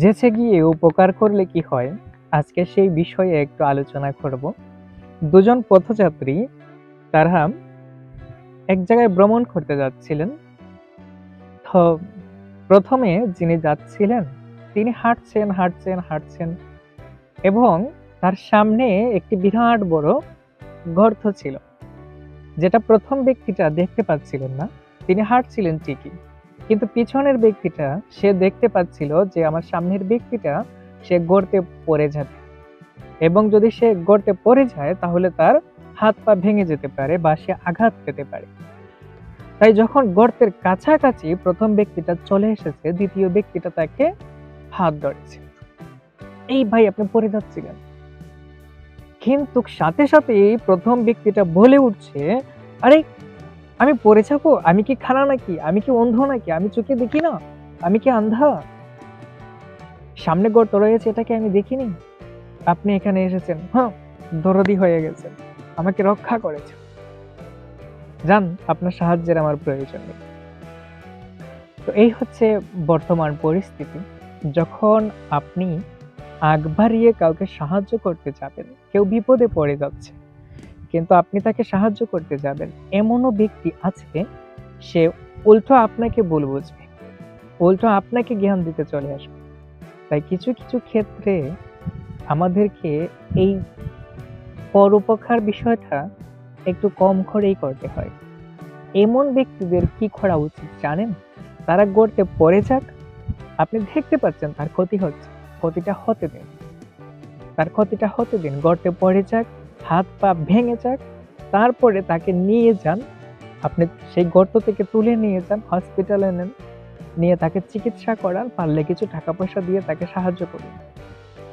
যেচে গিয়ে উপকার করলে কি হয়? আজকে সেই বিষয়ে একটু আলোচনা করব। দুজন পথযাত্রী তারা এক জায়গায় ভ্রমণ করতে যাচ্ছিলেন। প্রথমে যিনি যাচ্ছিলেন, তিনি হাঁটছেন হাঁটছেন হাঁটছেন এবং তার সামনে একটি বিরাট বড় গর্ত ছিল, যেটা প্রথম ব্যক্তিটা দেখতে পাচ্ছিলেন না। তিনি হাঁটছিলেন ঠিকই। কিন্তু পিছনের ব্যক্তিটা, সে দেখতে পাচ্ছিল যে আমার সামনের ব্যক্তিটা, সে গর্তে পড়ে যাবে। এবং যদি সে গর্তে পড়ে যায়, তাহলে তার হাত পা ভেঙে যেতে পারে বা সে আঘাত পেতে পারে। তাই যখন গর্তের কাছাকাছি প্রথম ব্যক্তিটা চলে এসেছে, দ্বিতীয় ব্যক্তিটা তাকে হাত ধরেছে। এই ভাই, আপনি পড়ে যাচ্ছিলেন। কিন্তু সাথে সাথে প্রথম ব্যক্তিটা বলে উঠছে, আরে আমি পড়ে যাব আমি কি খানা নাকি? আমি কি অন্ধ নাকি? আমি চোখে দেখি না? আমি কি আন্ধা? সামনে গর্ত রয়েছে, এটাকে আমি দেখিনি। আপনি এখানে এসেছেন। হ্যাঁ দরদি হয়ে গেছেন। আমাকে রক্ষা করেছেন। যান, আপনার সাহায্যের আমার প্রয়োজন নেই। তো এই হচ্ছে বর্তমান পরিস্থিতি। যখন আপনি আগ বাড়িয়ে কাউকে সাহায্য করতে যাবেন, কেউ বিপদে পড়ে যাচ্ছে। কিন্তু আপনি তাকে সাহায্য করতে যাবেন। এমনও ব্যক্তি আছে, সে উল্টো আপনাকে ভুল বুঝবে। উল্টো আপনাকে জ্ঞান দিতে চলে আসবে। তাই কিছু কিছু ক্ষেত্রে আমাদেরকে এই পরোপকার বিষয়টা একটু কম করেই করতে হয়। এমন ব্যক্তিদের কি করা উচিত জানেন? তারা গড়তে পড়ে যাক। আপনি দেখতে পাচ্ছেন তার ক্ষতি হচ্ছে, ক্ষতিটা হতে দিন। তার ক্ষতিটা হতে দিন গর্তে পড়ে যাক। হাত পা ভেঙে যাক, তারপরে তাকে নিয়ে যান। আপনি সেই গর্ত থেকে তুলে নিয়ে যান হসপিটালে নেন। নিয়ে তাকে চিকিৎসা করান, পারলে কিছু টাকা পয়সা দিয়ে তাকে সাহায্য করুন।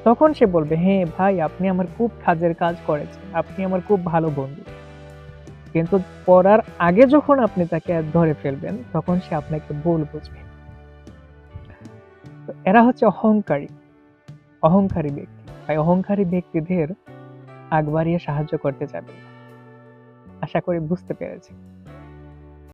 তখন সে বলবে হ্যাঁ ভাই, আপনি আমার খুব কাজের কাজ করেছেন, আপনি আমার খুব ভালো বন্ধু। কিন্তু পড়ার আগে যখন আপনি তাকে ধরে ফেলবেন, তখন সে আপনাকে ভুল বুঝবে। এরা হচ্ছে অহংকারী অহংকারী ব্যক্তি। তাই অহংকারী ব্যক্তিদের আগ বাড়িয়ে সাহায্য করতে যাবেন। আশা করি বুঝতে পেরেছি